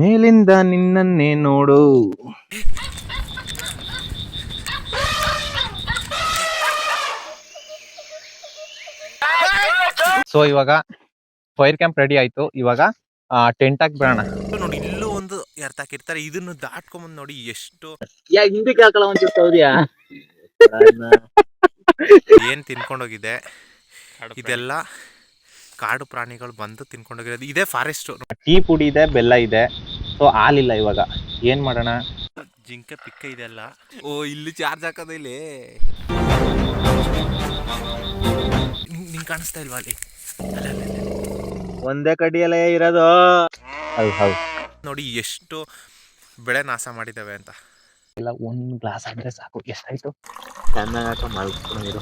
ಮೇಲಿಂದ ನಿನ್ನನ್ನೇ ನೋಡು. ಸೊ ಇವಾಗ ಫೈರ್ ಕ್ಯಾಂಪ್ ರೆಡಿ ಆಯ್ತು. ಇವಾಗ ಟೆಂಟ್ ಹಾಕಿ ಬಿಡೋಣ. ನೋಡಿ ಇಲ್ಲೂ ಒಂದು ಹಾಕಿರ್ತಾರೆ ಇದನ್ನು ದಾಟ್ಕೊಂಬಂದ್ ನೋಡಿ ಎಷ್ಟು ಯಾ ಹಿಂದಕ್ಕೆ ಹಾಕಲ್ಲ ಒಂಚೂರು ಹೌದ್ಯಾ ಏನ್ ತಿನ್ಕೊಂಡೋಗಿದೆ? ಇದೆಲ್ಲ ಕಾಡು ಪ್ರಾಣಿಗಳು ಬಂದು ತಿನ್ಕೊಂಡೋಗಿರೋದು ಇದೇ ಫಾರೆಸ್ಟ್. ಟೀ ಪುಡಿ ಇದೆ ಬೆಲ್ಲ ಇದೆ. ಸೊ ಹಾಲಿಲ್ಲ ಇವಾಗ. ಏನ್ ಮಾಡೋಣ? ಜಿಂಕೆ ಪಿಕ್ಕ ಇದೆಲ್ಲ ಓ ಇಲ್ಲಿ ಚಾರ್ಜ್ ಹಾಕೋದ ಇಲ್ಲಿ. ನಿಂಗೆ ಕಾಣಿಸ್ತಾ ಇಲ್ವಾ ಅಲ್ಲಿ. ಒಂದೇ ಕಡಿಯಲ್ಲ ಇರೋದು. ಹೌದು ಹೌದು. ನೋಡಿ ಎಷ್ಟು ಬೆಳೆ ನಾಶ ಮಾಡಿದ್ದಾವೆ ಅಂತ. ಇಲ್ಲ ಒಂದು ಗ್ಲಾಸ್ ಆದ್ರೆ ಸಾಕು. ಎಷ್ಟಾಯ್ತು? ಚೆನ್ನಾಗಿ ಹಾಕ ಮಲ್ಕೊಂಡಿರು.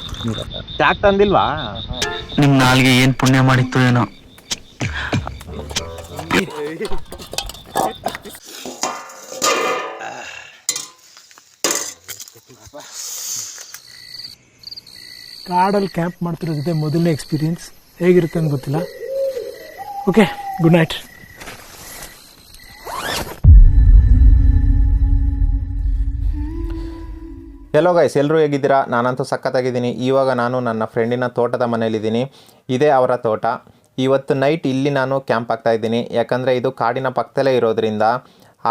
ಚಾಕ್ ತಂದಿಲ್ವಾ? ನಿಮ್ ನಾಲ್ಗೆ ಏನ್ ಪುಣ್ಯ ಮಾಡಿತ್ತು ಏನೋ? ಕಾಡಲ್ಲಿ ಕ್ಯಾಂಪ್ ಮಾಡ್ತಿರೋ ಜೊತೆ ಮೊದಲನೇ ಎಕ್ಸ್ಪೀರಿಯನ್ಸ್ ಹೇಗಿರುತ್ತೆ ಅಂತ ಗೊತ್ತಿಲ್ಲ. Okay good night hello guys ಎಲ್ಲರೂ ಹೇಗಿದ್ದೀರಾ? ನಾನಂತೂ ಸಖತ್ತಾಗಿದ್ದೀನಿ. ಇವಾಗ ನಾನು ನನ್ನ ಫ್ರೆಂಡಿನ ತೋಟದ ಮನೇಲಿದ್ದೀನಿ ಇದೇ ಅವರ ತೋಟ. ಇವತ್ತು ನೈಟ್ ಇಲ್ಲಿ ನಾನು ಕ್ಯಾಂಪ್ ಆಗ್ತಾ ಇದ್ದೀನಿ. ಯಾಕಂದರೆ ಇದು ಕಾಡಿನ ಪಕ್ಕದಲ್ಲೇ ಇರೋದ್ರಿಂದ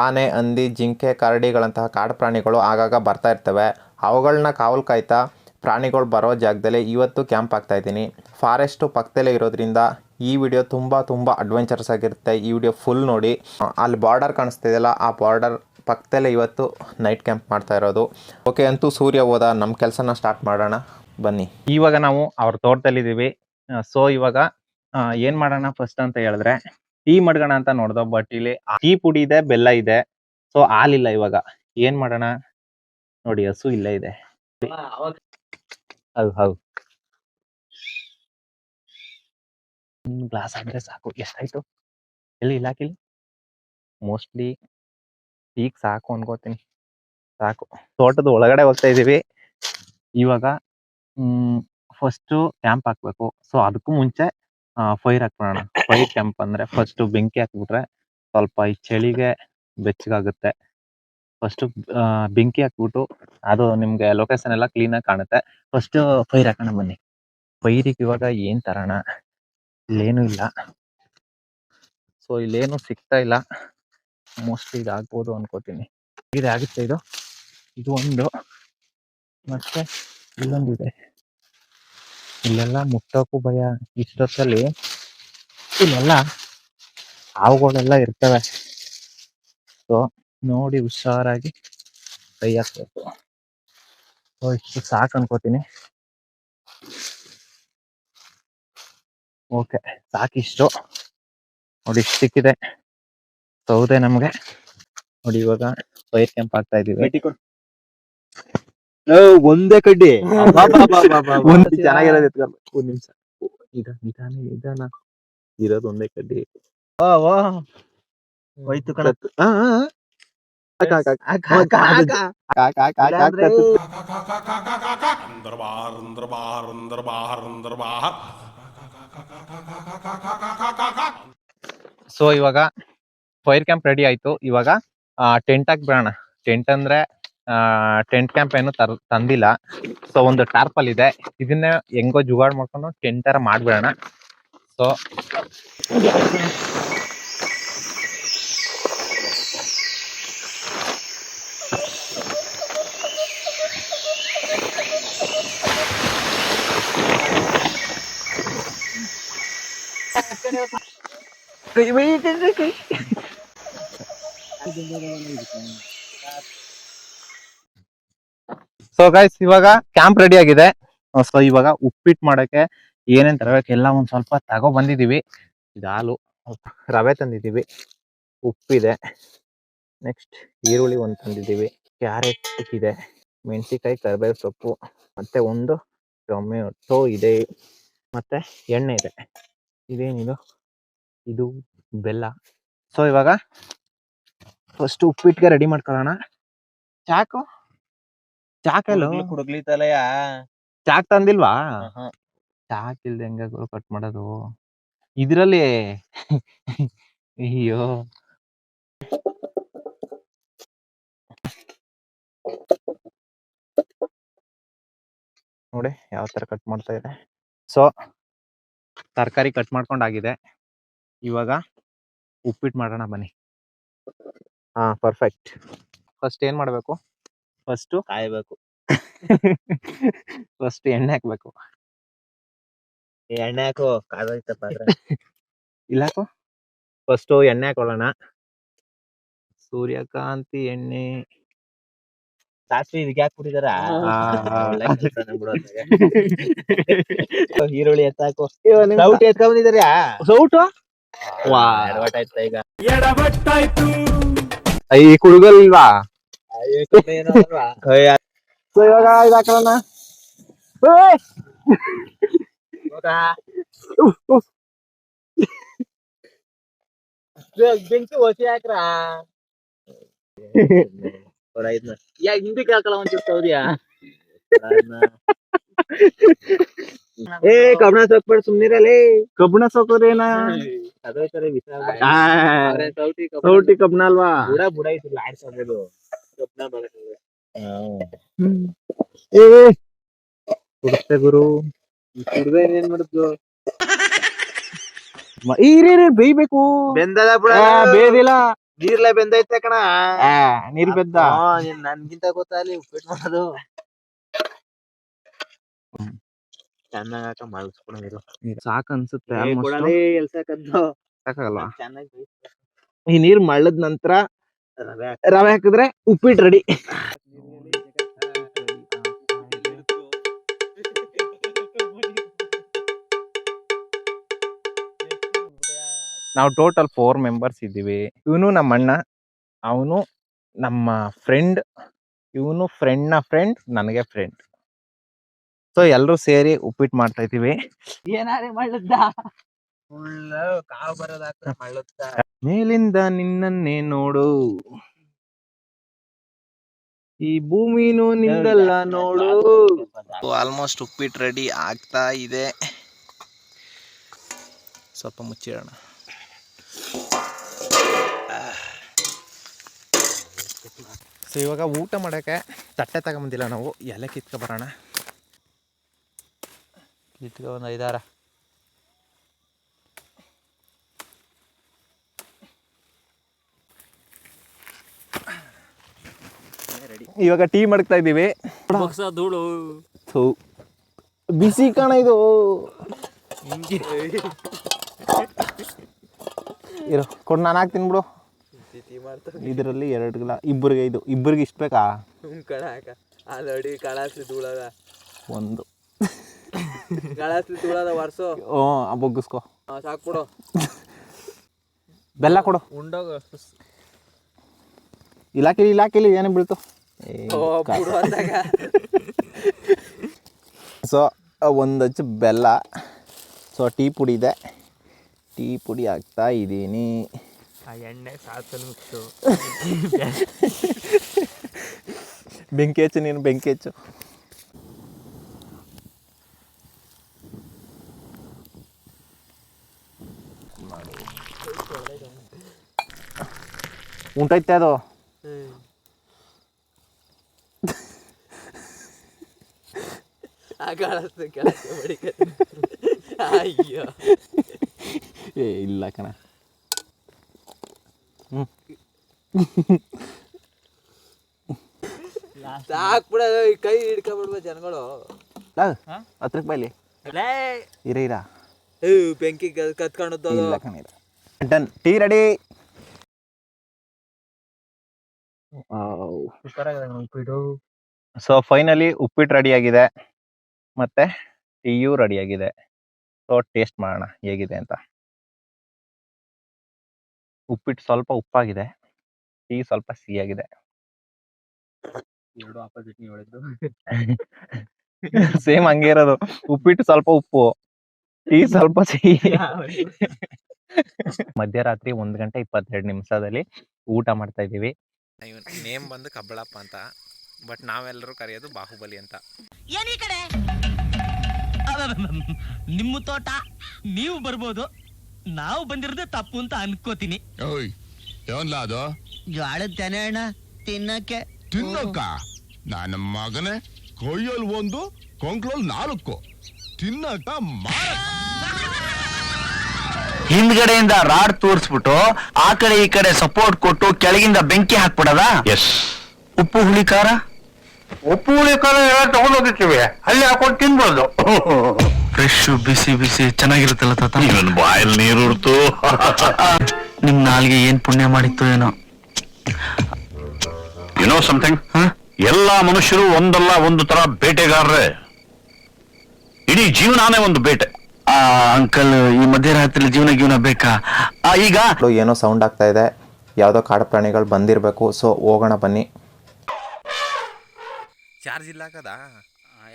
ಆನೆ, ಹಂದಿ, ಜಿಂಕೆ, ಕರಡಿಗಳಂತಹ ಕಾಡು ಪ್ರಾಣಿಗಳು ಆಗಾಗ ಬರ್ತಾ ಇರ್ತವೆ. ಅವುಗಳನ್ನ ಕಾವಲು ಕಾಯ್ತಾ ಪ್ರಾಣಿಗಳು ಬರೋ ಜಾಗದಲ್ಲಿ ಇವತ್ತು ಕ್ಯಾಂಪ್ ಆಗ್ತಾ ಇದ್ದೀನಿ. ಫಾರೆಸ್ಟು ಪಕ್ಕದಲ್ಲೇ ಇರೋದ್ರಿಂದ ಈ ವಿಡಿಯೋ ತುಂಬ ತುಂಬ ಅಡ್ವೆಂಚರ್ಸ್ ಆಗಿರುತ್ತೆ. ಈ ವಿಡಿಯೋ ಫುಲ್ ನೋಡಿ. ಅಲ್ಲಿ ಬಾರ್ಡರ್ ಕಾಣಿಸ್ತಿದೆಯಲ್ಲ, ಆ ಬಾರ್ಡರ್ ಪಕ್ಕದಲ್ಲೇ ಇವತ್ತು ನೈಟ್ ಕ್ಯಾಂಪ್ ಮಾಡ್ತಾ ಇರೋದು. ಓಕೆ ಅಂತೂ ಸೂರ್ಯ ಹೋದ ನಮ್ಮ ಕೆಲಸನ ಸ್ಟಾರ್ಟ್ ಮಾಡೋಣ. ಬನ್ನಿ. ಇವಾಗ ನಾವು ಅವ್ರ ತೋಟದಲ್ಲಿದ್ದೀವಿ. ಸೊ ಇವಾಗ ಏನು ಮಾಡೋಣ ಫಸ್ಟ್ ಅಂತ ಹೇಳಿದ್ರೆ, ಟೀ ಮಡ್ಗೋಣ ಅಂತ ನೋಡ್ದೋ ಬಟ್ ಇಲ್ಲಿ ಟೀ ಪುಡಿ ಇದೆ, ಬೆಲ್ಲ ಇದೆ. ಸೊ ಹಾಲಿಲ್ಲ ಇವಾಗ. ಏನ್ ಮಾಡೋಣ? ನೋಡಿ, ಹಸು ಇಲ್ಲ ಇದೆ. ಹೌದು ಹೌದು. ಗ್ಲಾಸ್ ಆದ್ರೆ ಸಾಕು. ಎಷ್ಟಾಯ್ತು? ಎಲ್ಲಿ ಇಲ್ಲ ಮೋಸ್ಟ್ಲಿ ಈಗ ಸಾಕು ಅನ್ಕೋತೀನಿ. ಸಾಕು. ತೋಟದ ಒಳಗಡೆ ಹೋಗ್ತಾ ಇದೀವಿ. ಇವಾಗ, ಹ್ಮ್ ಫಸ್ಟ್ ಕ್ಯಾಂಪ್ ಹಾಕ್ಬೇಕು. ಸೊ ಅದಕ್ಕೂ ಮುಂಚೆ ಫೈರ್ ಹಾಕ್ಬಿಡೋಣ. ಫೈರ್ ಕ್ಯಾಂಪ್ ಅಂದ್ರೆ ಫಸ್ಟ್ ಬೆಂಕಿ ಹಾಕ್ಬಿಟ್ರೆ ಸ್ವಲ್ಪ ಈ ಚಳಿಗೆ ಬೆಚ್ಚಗಾಗುತ್ತೆ. ಫಸ್ಟ್ ಬೆಂಕಿ ಹಾಕ್ಬಿಟ್ಟು ಅದು ನಿಮ್ಗೆ ಲೊಕೇಶನ್ ಎಲ್ಲ ಕ್ಲೀನ್ ಆಗಿ ಕಾಣುತ್ತೆ. ಫಸ್ಟ್ ಫೈರ್ ಹಾಕೋಣ ಬನ್ನಿ. ಫೈರಿಗೆ ಇವಾಗ ಏನ್ ತರೋಣ? ಇಲ್ಲೇನು ಇಲ್ಲ. ಸೊ ಇಲ್ಲೇನು ಸಿಗ್ತಾ ಇಲ್ಲ. ಮೋಸ್ಟ್ಲಿ ಇದಾಗ್ಬೋದು ಅನ್ಕೋತೀನಿ. ಇದು ಆಗುತ್ತೆ ಇದು. ಇದು ಒಂದು ಮತ್ತೆ ಇಲ್ಲೊಂದಿದೆ ಇಲ್ಲೆಲ್ಲ ಮುಟ್ಟೋಕು ಭಯ. ಇಷ್ಟೊತ್ತಲ್ಲಿ ಇಲ್ಲೆಲ್ಲ ಹಾವುಗಳೆಲ್ಲ ಇರ್ತವೆ. ಸೊ ನೋಡಿ ಹುಷಾರಾಗಿ ಕೈ ಹಾಕ್ಬೇಕು. ಸೊ ಇಷ್ಟು ಸಾಕು ಅನ್ಕೋತೀನಿ. ಓಕೆ ಸಾಕಿಷ್ಟು. ನೋಡಿ ಇಷ್ಟು ಸಿಕ್ಕಿದೆ. ಸೌದೆ ನಮ್ಗೆ? ನೋಡಿ ಇವಾಗ ವೈರ್ ಕೆಂಪ್ ಆಗ್ತಾ ಇದೀವಿ ಒಂದೇ ಕಡ್ಡಿ. ನಿಮಿಷ. ಇರೋದು ಒಂದೇ ಕಡ್ಡಿ. ಹೋಯ್ತು ಸೊ ಇವಾಗ ಫೈರ್ ಕ್ಯಾಂಪ್ ರೆಡಿ ಆಯ್ತು. ಇವಾಗ ಟೆಂಟ್ ಹಾಕಿ ಬಿಡೋಣ ಟೆಂಟ್ ಅಂದ್ರೆ ಟೆಂಟ್ ಕ್ಯಾಂಪ್ ಏನು ತರ್, ತಂದಿಲ್ಲ. ಸೊ ಒಂದು ಟಾರ್ಪಲ್ ಇದೆ. ಇದನ್ನ ಹೆಂಗೋ ಜುಗಾಡ್ ಮಾಡ್ಕೊಂಡು ಟೆಂಟ್ ತರ ಮಾಡ್ಬಿಡೋಣ. ಸೊ ಸೊ ಗೈಸ್ ಇವಾಗ ಕ್ಯಾಂಪ್ ರೆಡಿ ಆಗಿದೆ. ಸೊ ಇವಾಗ ಉಪ್ಪಿಟ್ಟು ಮಾಡಕ್ಕೆ ಏನೇನ್ ತರಬೇಕು ಎಲ್ಲ ಒಂದ್ ಸ್ವಲ್ಪ ತಗೋ ಬಂದಿದೀವಿ. ಇದು ಹಾಲು, ರವೆ ತಂದಿದೀವಿ. ಉಪ್ಪಿದೆ. ನೆಕ್ಸ್ಟ್ ಈರುಳ್ಳಿ ಒಂದ್ ತಂದಿದೀವಿ. ಕ್ಯಾರೆಟ್ ಇದೆ. ಮೆಣಸಿಕಾಯಿ ಕರಿಬೇವು ಸೊಪ್ಪು, ಮತ್ತೆ ಒಂದು ಟೊಮೆಟೊ ಇದೆ. ಮತ್ತೆ ಎಣ್ಣೆ ಇದೆ. ಇದೇನಿದು? ಇದು ಬೆಲ್ಲ. ಸೊ ಇವಾಗ ಫಸ್ಟ್ ಉಪ್ಪಿಟ್ಟಿಗೆ ರೆಡಿ ಮಾಡ್ಕೊಳ್ಳೋಣ. ಚಾಕು? ಚಾಕಲ್ಲು? ಕುಡುಗ್ಲಿ ತಲೆಯ ಚಾಕ್ ತಂದಿಲ್ವಾ? ಚಾಕ್ ಇಲ್ದೆ ಹೆಂಗ ಕಟ್ ಮಾಡೋದು? ಇದ್ರಲ್ಲಿ ಅಯ್ಯೋ. ನೋಡಿ ಯಾವ ತರ ಕಟ್ ಮಾಡ್ತಾ ಇದೆ. ಸೊ ತರಕಾರಿ ಕಟ್ ಮಾಡ್ಕೊಂಡಾಗಿದೆ. ಇವಾಗ ಉಪ್ಪಿಟ್ಟು ಮಾಡೋಣ ಬನ್ನಿ. ಹಾ ಪರ್ಫೆಕ್ಟ್ ಫಸ್ಟ್ ಏನ್ ಮಾಡ್ಬೇಕು? ಫಸ್ಟ್ ಕಾಯಬೇಕು. ಫಸ್ಟ್ ಎಣ್ಣೆ ಹಾಕ್ಬೇಕು. ಈ ಎಣ್ಣೆ ಹಾಕು ಕಾದೋಯ್ತಪ್ಪ ಅಂದ್ರೆ ಇಲ್ಲ ಹಾಕು ಫಸ್ಟ್ ಎಣ್ಣೆ ಹಾಕೊಳ್ಳೋಣ. ಸೂರ್ಯಕಾಂತಿ ಎಣ್ಣೆ. ಸಾಸ್ವಿ ಇದಕ್ಕೆ ಹಾಕ್ಬಿಟ್ಟಿದಾರ? ಅದ್ರಾಗೆ. ಈರುಳ್ಳಿ ಎತ್ತಾಕು ಸೌಟ್ ಎತ್ಕೊಂಡ್ ಬಂದಿದಾರ ಸೌಟು ವಾ ಈಗ. ಆಯ್ತಾ ಈಗ ಈ ಕುಡುಗಲ್ವಾ ಅಯ್ಯೋ, ಕಮ್ಮಿ ಏನೋ ಅಲ್ವಾ? ಅಯ್ಯ, ಸೊ ಇವಾಗ ಇದು ಹಾಕೋಣ ಹೌದಾ? ಬೆ- ಬೆಂಕಿ ಒಸಿ ಹಾಕ್ರಾ ಕೊಡ ಇದ್ನ. ಯಾ ಹಿಂದಕ್ಕೆ ಹಾಕಲ್ಲ ಒಂಚೂರು ಏ ಕಬ್ಬಣ ಸೊಕ್ಬೇಡ ಸುಮ್ನಿರಲೇ ಕಬ್ಬಣ ಸೌಕರ್ಯನ ಅದೋಯ್ತಾರೆ ವಿಷ ಸೌಟಿ ಸೌಟಿ ಕಬ್ಬಣ ಅಲ್ವಾ? ಬುಡ ಬುಡ. ಐತಿಲ್ಲ ಆಡ್ಸೋದು ಕಬ್ಬಣ ಬರಕ್ಕೆ ಏ ಕುಡಿಸ್ತೆ ಗುರು. ಕುಡ್ದೆ ಏನ್ ಮಾಡುದು? ಮ- ಈ ರೀ ರೀ ಬೇಯ್ಬೇಕು. ಬೆಂದದ ಬುಡ ಆ, ಬೇದಿಲ್ಲ ನೀರ್ಲೆ ಬೆಂದೈತೆ ಕಣ. ಆ, ನೀರ್ ಬೆದ್ದ ನನ್ಗಿಂತ ಗೊತ್ತಾ ಅಲ್ಲಿ ಉಪ್ಪಿಟ್ಟು ಮಾಡೋದು ಚೆನ್ನಾಗ್ ಮಲ್ಸ್ಕೊಳೋದು ಸಾಕ್ ಅನ್ಸುತ್ತೆ ಸಾಕಾಗಲ್ವಾ ಈ ನೀರ್ ಮಳ್ಳದ ನಂತರ ರವೆ ರವೆ ಹಾಕಿದ್ರೆ ಉಪ್ಪಿಟ್ಟು ರೆಡಿ ನಾವು ಟೋಟಲ್ ಫೋರ್ ಮೆಂಬರ್ಸ್ ಇದ್ದೀವಿ ಇವನು ನಮ್ಮ ಅಣ್ಣ ಅವನು ನಮ್ಮ ಫ್ರೆಂಡ್ ಇವನು ಫ್ರೆಂಡ್ನ ಫ್ರೆಂಡ್ ನನಗೆ ಫ್ರೆಂಡ್ ಸೊ ಎಲ್ಲರೂ ಸೇರಿ ಉಪ್ಪಿಟ್ಟು ಮಾಡ್ತಾ ಇದೀವಿ ಏನಾರೇ ಮಳ್ಳದ್ದ? ಫುಲ್ ಕಾವು ಬರೋದಾಗ್ತದೆ ಮಳ್ಳದ್ದ. ಮೇಲಿಂದ ನಿನ್ನನ್ನೇ ನೋಡು. ಈ ಭೂಮಿನೂ ನಿಂದಲ್ಲ ನೋಡು. ಆಲ್ಮೋಸ್ಟ್ ಉಪ್ಪಿಟ್ಟು ರೆಡಿ ಆಗ್ತಾ ಇದೆ. ಸ್ವಲ್ಪ ಮುಚ್ಚಿಡೋಣ. ಸೊ ಇವಾಗ ಊಟ ಮಾಡೋಕ್ಕೆ ತಟ್ಟೆ ತಗೊಂಬಂದಿಲ್ಲ ನಾವು. ಎಲೆ ಕಿತ್ಕೊ ಬರೋಣ. ಇಟ್ಕೊ ಒಂದು ಐದಾರ. ಇವಾಗ ಟೀ ಮಾಡ್ತಾ ಇದ್ದೀವಿ. ಧೂಳು. ಬಿಸಿ ಕಾಣ ಇದು. ಇರೋ ಕೊಡು ನಾನು ಹಾಕ್ತೀನಿ ಬಿಡು. ಇದರಲ್ಲಿ ಎರಡು ಗಿಲ ಇಬ್ಬರಿಗೆ ಇದು ಇಬ್ಬರಿಗೆ ಇಷ್ಟ ಬೇಕಾ? ಕಣಾಕ ಆಲ್ರೆಡಿ ಕಳಾಸ್ಲಿ ಧೂಳದ. ಒಂದು. ವರ್ಸು. ಹ್ಞೂ ಬೊಗ್ಗಿಸ್ಕೊ. ಸಾಕ್ಬಿಡು ಬೆಲ್ಲ ಕೊಡು. ಉಂಡೋಗ ಇಲಾಖೆಲಿ ಇಲಾಖೆಲಿ ಏನೇ ಬೀಳ್ತು? ಸೊ ಒಂದು ಹಚ್ಚು ಬೆಲ್ಲ. ಸೊ ಟೀ ಪುಡಿ ಇದೆ. ಟೀ ಪುಡಿ ಹಾಕ್ತಾ ಇದ್ದೀನಿ. ಆ ಎಣ್ಣೆ ಸಾಸಲ್ ಮಿಕ್ಸು ಬೆಂಕಿ ಹಚ್ಚು ನೀನು ಬೆಂಕಿ ಹಚ್ಚು. ಉಂಟೈತೆ ಅದು ಅಯ್ಯೋ ಏ ಇಲ್ಲ ಕಣ ಸಾಕ್ಬಿಡ ಕೈ ಹಿಡ್ಕೊಂಡ್ಬಿಡ್ಬ ಜನಗಳು ಹತ್ರಕ್ಕೆ ಬೈಲಿ ಇರ ಇರ ಏ ಬೆಂಕಿ ಕತ್ಕೊಂಡು ಡನ್ ಟೀ ರೆಡಿ ಸೂಪರ್ ಆಗಿದೆ uppittu. So finally uppittu ready ಆಗಿದೆ ಮತ್ತೆ ಟೀಯೂ ರೆಡಿ ಆಗಿದೆ ಸೊ ಟೇಸ್ಟ್ ಮಾಡೋಣ ಹೇಗಿದೆ ಅಂತ. ಉಪ್ಪಿಟ್ಟು ಸ್ವಲ್ಪ ಉಪ್ಪಾಗಿದೆ. ಟೀ ಸ್ವಲ್ಪ ಸಿಹಿಯಾಗಿದೆ. ಎರಡು ಆಪೋಸಿಟ್ ನೀವು ಹೇಳಿದ್ದು. ಸೇಮ್ ಹಂಗೆ ಇರೋದು. ಉಪ್ಪಿಟ್ಟು ಸ್ವಲ್ಪ ಉಪ್ಪು ಟೀ ಸ್ವಲ್ಪ ಸಿಹಿ. ಮಧ್ಯರಾತ್ರಿ ಒಂದ್ ಗಂಟೆ ಇಪ್ಪತ್ತೆರಡು ನಿಮಿಷದಲ್ಲಿ ಊಟ ಮಾಡ್ತಾ ಇದೀವಿ ನೇಮ್ ಬಂದು ಕಬ್ಬಳಪ್ಪ ಅಂತ ಬಟ್ ನಾವೆಲ್ಲರೂ ಕರೆಯೋದು ಬಾಹುಬಲಿ ಅಂತ. ಏನಿ ಕಡೆ? ನಿಮ್ಮ ತೋಟ ನೀವು ಬರ್ಬೋದು. ನಾವು ಬಂದಿರೋದೇ ತಪ್ಪು ಅಂತ ಅನ್ಕೋತೀನಿ. ಓಯ್ ಅದು? ಜ್ವಾಳದ ತೆನೆ ಅಣ್ಣ ತಿನ್ನಕ್ಕೆ. ತಿನ್ನಕ್ಕ? ನನ್ನ ಮಗನೇ ಕೊಯ್ಯಲ್ ಒಂದು ಕೊಂಕ್ಳಲ್ ನಾಲ್ಕು. ತಿನ್ನಕ್ಕ ಮಾರ ಹಿಂದ್ಗಡೆಯಿಂದ ರಾಡ್ ತೋರಿಸ್ಬಿಟ್ಟು ಆ ಕಡೆ ಈ ಕಡೆ ಸಪೋರ್ಟ್ ಕೊಟ್ಟು ಕೆಳಗಿಂದ ಬೆಂಕಿ ಹಾಕ್ಬಿಡದ? ಎಸ್ ಉಪ್ಪು ಹುಳಿ ಖಾರ? ಉಪ್ಪು ಹುಳಿ ಖಾರ ಎಲ್ಲ ತಗೊಂಡೋಗಿರ್ತೀವಿ ಅಲ್ಲಿ ಹಾಕೊಂಡು ತಿನ್ಬಾರ್ದು ಫ್ರೆಶ್ ಬಿಸಿ ಬಿಸಿ ಚೆನ್ನಾಗಿರುತ್ತಲ್ಲ ತಾತ? ಇವನ್ ನೀರು ಉಡ್ತು ನಿಮ್ ನಾಲ್ಗೆ ಏನ್ ಪುಣ್ಯ ಮಾಡಿತ್ತು ಏನೋ? ಏನೋ ಸಮಥಿಂಗ್ ಎಲ್ಲಾ ಮನುಷ್ಯರು ಒಂದಲ್ಲ ಒಂದು ತರ ಬೇಟೆಗಾರರೇ. ಇಡೀ ಜೀವನಾನೇ ಒಂದು ಬೇಟೆ. ಆ ಅಂಕಲ್ ಈ ಮಧ್ಯರಾತ್ರಿ ಜೀವನ ಜೀವನ ಬೇಕಾ? ಆ, ಈಗ ಏನೋ ಸೌಂಡ್ ಆಗ್ತಾ ಇದೆ. ಯಾವುದೋ ಕಾಡು ಪ್ರಾಣಿಗಳು ಬಂದಿರಬೇಕು. ಸೊ ಹೋಗೋಣ ಬನ್ನಿ. ಚಾರ್ಜ್ ಇಲ್ಲ ಕದ?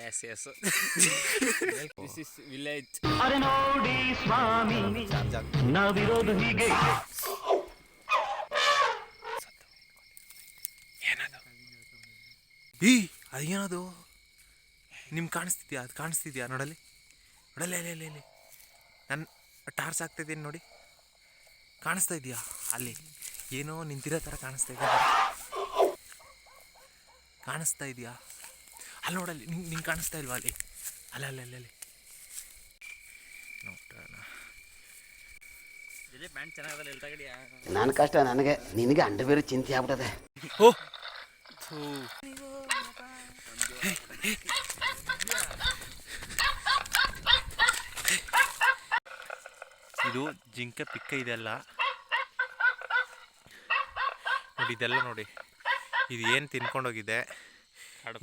Yes yes this is village ಈ ಅದೇನದು? ನಿಮ್ಗೆ ಕಾಣಿಸ್ತಿದ್ಯಾ? ಅದು ಕಾಣಿಸ್ತಿದ್ಯಾ ನೋಡಲಿ ನೋಡಲ್ಲಿ? ಅಲ್ಲಿ ಅಲ್ಲಿ ಅಲ್ಲಿ ನನ್ನ ಟಾರ್ಚ್ ಆಗ್ತಿದ್ದೀನಿ ನೋಡಿ? ಕಾಣಿಸ್ತಾ ಇದೆಯಾ? ಅಲ್ಲಿ. ಏನೋ ನಿಂತಿರೋ ಥರ ಕಾಣಿಸ್ತಾ ಇದೆಯಾ ಕಾಣಿಸ್ತಾ ಇದೆಯಾ? ಅಲ್ಲಿ ನೋಡಲ್ಲಿ ನಿಂಗೆ ನಿಂಗೆ ಕಾಣಿಸ್ತಾ ಇಲ್ವಾ ಅಲ್ಲಿ? ಅಲ್ಲ ಅಲ್ಲ ಅಲ್ಲಿ ಅಲ್ಲಿ. ನೋಡೋಣ. ನನ್ನ ಕಷ್ಟ ನನಗೆ ನಿನಗೆ ಅಂಡ ಬೇರೆ ಚಿಂತೆ ಆಗ್ಬಿಟ್ಟದೆ. ಓ! ಇದು ಜಿಂಕೆ ಪಿಕ್ಕ ಇದೆಲ್ಲ. ನೋಡಿ ಇದೆಲ್ಲ ನೋಡಿ. ಇದು ಏನು ತಿನ್ಕೊಂಡೋಗಿದೆ?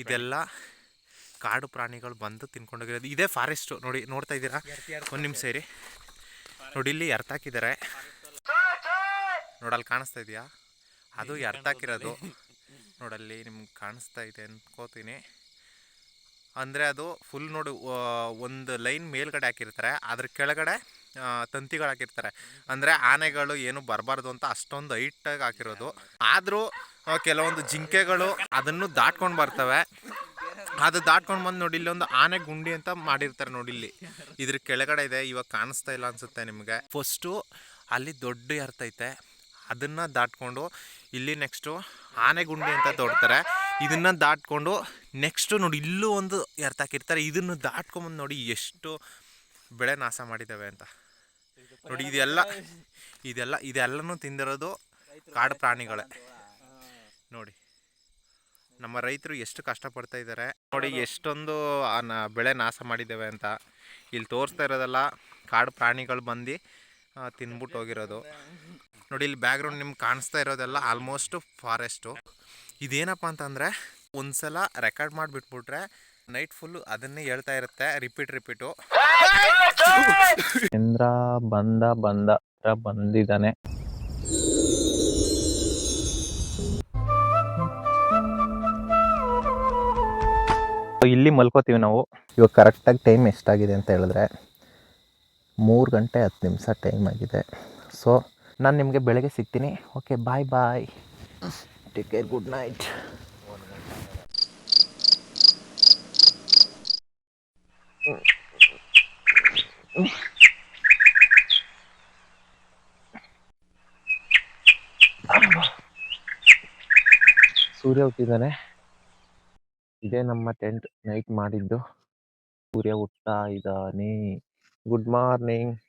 ಇದೆಲ್ಲ ಕಾಡು ಪ್ರಾಣಿಗಳು ಬಂದು ತಿನ್ಕೊಂಡೋಗಿರೋದು ಇದೇ ಫಾರೆಸ್ಟು. ನೋಡಿ ನೋಡ್ತಾ ಇದ್ದೀರಾ? ಒಂದು ನಿಮಿಷ ಇರಿ. ನೋಡಿ ಇಲ್ಲಿ ಎರ್ತಾಕಿದ್ದಾರೆ ನೋಡಲ್ಲಿ ಕಾಣಿಸ್ತಾ ಇದೆಯಾ? ಅದು ಎರ್ತಾಕಿರೋದು ನೋಡಲ್ಲಿ ನಿಮ್ಗೆ ಕಾಣಿಸ್ತಾ ಇದೆ ಅಂದ್ಕೋತೀನಿ ಅಂದರೆ ಅದು ಫುಲ್ ನೋಡಿ ಒಂದು ಲೈನ್ ಮೇಲ್ಗಡೆ ಹಾಕಿರ್ತಾರೆ. ಅದ್ರ ಕೆಳಗಡೆ ತಂತಿಗಳು ಹಾಕಿರ್ತಾರೆ ಅಂದರೆ ಆನೆಗಳು ಏನು ಬರಬಾರ್ದು ಅಂತ ಅಷ್ಟೊಂದು ಹೈಟಾಗಿ ಹಾಕಿರೋದು. ಆದರೂ ಕೆಲವೊಂದು ಜಿಂಕೆಗಳು ಅದನ್ನು ದಾಟ್ಕೊಂಡು ಬರ್ತವೆ. ಅದು ದಾಟ್ಕೊಂಡು ಬಂದು ನೋಡಿ ಇಲ್ಲಿ ಒಂದು ಆನೆ ಗುಂಡಿ ಅಂತ ಮಾಡಿರ್ತಾರೆ ನೋಡಿ ಇಲ್ಲಿ. ಇದ್ರ ಕೆಳಗಡೆ ಇದೆ, ಇವಾಗ ಕಾಣಿಸ್ತಾ ಇಲ್ಲ ಅನ್ಸುತ್ತೆ ನಿಮಗೆ. ಫಸ್ಟು ಅಲ್ಲಿ ದೊಡ್ಡ ಎರ್ತೈತೆ ಅದನ್ನು ದಾಟ್ಕೊಂಡು ಇಲ್ಲಿ ನೆಕ್ಸ್ಟು ಆನೆ ಗುಂಡಿ ಅಂತ ತೋಡ್ತಾರೆ. ಇದನ್ನು ದಾಟ್ಕೊಂಡು ನೆಕ್ಸ್ಟು ನೋಡಿ ಇಲ್ಲೂ ಒಂದು ಎರ್ತಾಕಿರ್ತಾರೆ ಇದನ್ನು ದಾಟ್ಕೊಂಬಂದು ನೋಡಿ ಎಷ್ಟು ಬೆಳೆ ನಾಶ ಮಾಡಿದ್ದಾವೆ ಅಂತ. ನೋಡಿ ಇದೆಲ್ಲ ಇದೆಲ್ಲ ಇದೆಲ್ಲನೂ ತಿಂದಿರೋದು ಕಾಡು ಪ್ರಾಣಿಗಳೇ. ನೋಡಿ ನಮ್ಮ ರೈತರು ಎಷ್ಟು ಕಷ್ಟಪಡ್ತಾ ಇದ್ದಾರೆ. ನೋಡಿ ಎಷ್ಟೊಂದು ಬೆಳೆ ನಾಶ ಮಾಡಿದ್ದೇವೆ ಅಂತ. ಇಲ್ಲಿ ತೋರಿಸ್ತಾ ಇರೋದೆಲ್ಲ ಕಾಡು ಪ್ರಾಣಿಗಳು ಬಂದು ತಿನ್ಬಿಟ್ಟು ಹೋಗಿರೋದು. ನೋಡಿ ಇಲ್ಲಿ ಬ್ಯಾಕ್ಗ್ರೌಂಡ್ ನಿಮ್ಗೆ ಕಾಣಿಸ್ತಾ ಇರೋದೆಲ್ಲ ಆಲ್ಮೋಸ್ಟು ಫಾರೆಸ್ಟು ಇದೇನಪ್ಪ ಅಂತಂದರೆ ಒಂದು ಸಲ ರೆಕಾರ್ಡ್ ಮಾಡಿಬಿಟ್ಬಿಟ್ರೆ ನೈಟ್ ಫುಲ್ಲು ಅದನ್ನೇ ಹೇಳ್ತಾ ಇರುತ್ತೆ. ರಿಪೀಟ್ ರಿಪೀಟು ಚಂದ್ರ ಬಂದ ಬಂದ ಬಂದಿದ್ದಾನೆ. ಇಲ್ಲಿ ಮಲ್ಕೋತೀವಿ ನಾವು. ಇವಾಗ ಕರೆಕ್ಟಾಗಿ ಟೈಮ್ ಎಷ್ಟಾಗಿದೆ ಅಂತ ಹೇಳಿದ್ರೆ, ಮೂರು ಗಂಟೆ ಹತ್ತು ನಿಮಿಷ ಟೈಮ್ ಆಗಿದೆ. ಸೊ ನಾನು ನಿಮಗೆ ಬೆಳಗ್ಗೆ ಸಿಗ್ತೀನಿ. Okay bye bye take care good night ಸೂರ್ಯ ಹುಟ್ಟಿದ್ದಾನೆ. ಇದೇ ನಮ್ಮ ಟೆಂಟ್ ನೈಟ್ ಮಾಡಿದ್ದು. ಸೂರ್ಯ ಹುಟ್ಟ ಇದ್ದಾನೆ. Good morning.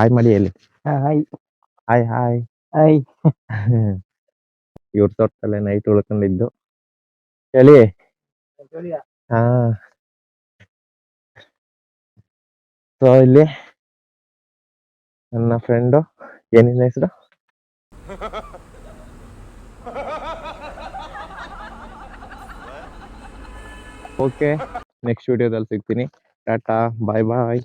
ಹಾಯ್ ಮಾಡಿ ಎಲ್ಲಿ ಹಾಯ್ ಹಾಯ್ ಹಾಯ್ ಹಾಯ್ ಇವ್ರ ತೋಟದಲ್ಲೇ ನೈಟ್ ಉಳ್ಕೊಂಡಿದ್ದು. ಹೇಳಿ? ಹಾ. ಸೊ ಇಲ್ಲಿ ನನ್ನ ಫ್ರೆಂಡು ಏನಿಲ್ಲ ಹೆಸರು? ಓಕೆ ನೆಕ್ಸ್ಟ್ ವಿಡಿಯೋದಲ್ಲಿ ಸಿಗ್ತೀನಿ. ಟಾಟಾ ಬಾಯ್ ಬಾಯ್